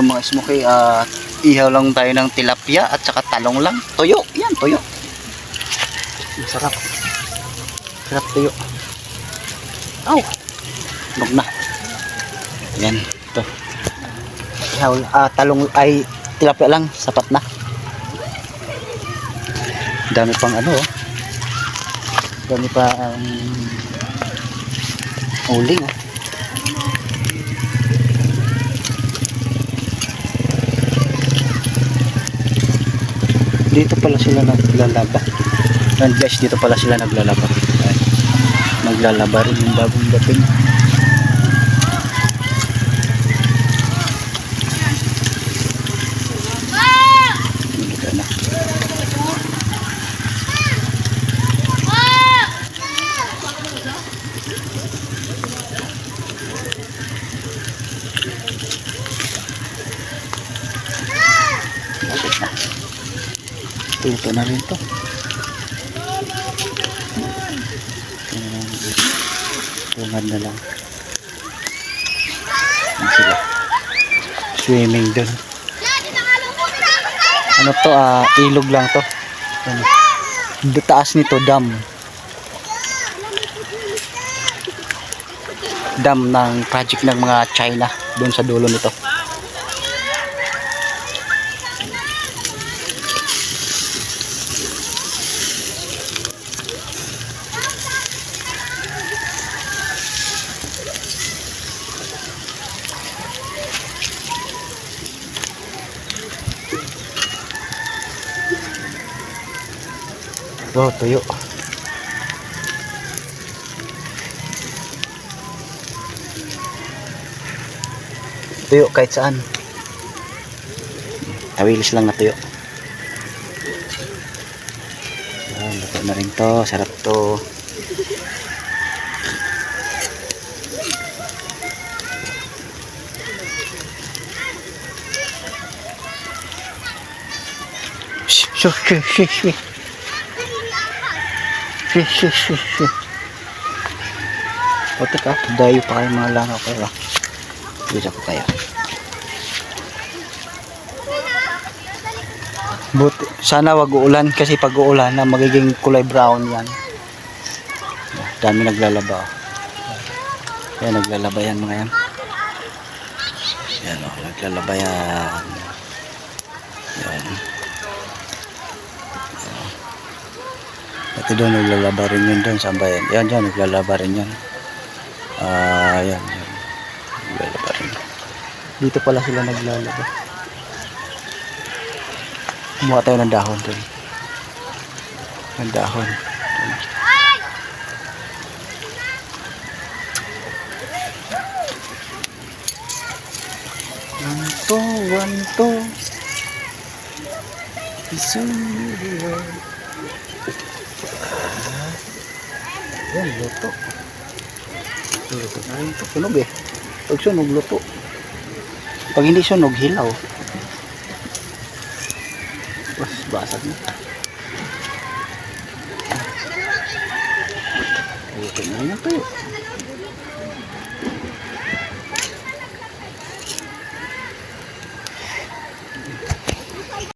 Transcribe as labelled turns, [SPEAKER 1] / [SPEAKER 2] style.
[SPEAKER 1] ulam mga smoky at ihaw lang tayo ng tilapia at saka talong lang. Tuyo. Yan, tuyo. Masarap. Sarap tuyo. Aw. Nog na. Yan. Ito. Ihaw, ah, talong ay tilapia lang. Sapat na. Dami pang ano oh. Dami pa ang uling oh. Dito pala sila naglalaba. And dito pala sila naglalaba. Naglalaba rin yung bagong dating Tuto na rin to. Tungad na lang. Sila. Swimming dun. Ano to ah, ilog lang to. Ano. Taas nito dam. Dam ng project ng mga China doon sa dulo nito. Wow, tuyo. Tuyo kahit saan. Tawilis lang na tuyo. Yan, luto na rin to. Sarap to. Shh, shh, shh, shh. Shh, shh, shh, shh. O teka, dayo pa kayo mga langaw kayo. ah. Ko kayo. Buti, sana wag uulan kasi pag uulan na magiging kulay brown yan. Dami naglalaba. oh. Yan, naglalaba yan mga yan. Yan o, naglalaba yan. Yan. Ito doon naglalaba rin yun doon sa bayan. Yan dyan, naglalaba rin yan. Ah, yan, yan. Naglalaba rin. Dito pala sila naglalaba. Kumuha tayo ng dahon doon. Ng dahon. Doon. One to, one to. Isura. Yan, luto. Luto na ito. Sunog eh. Pag sunog, luto. Pag hindi sunog, hilaw. Bas, basag na. Luto na rin ito.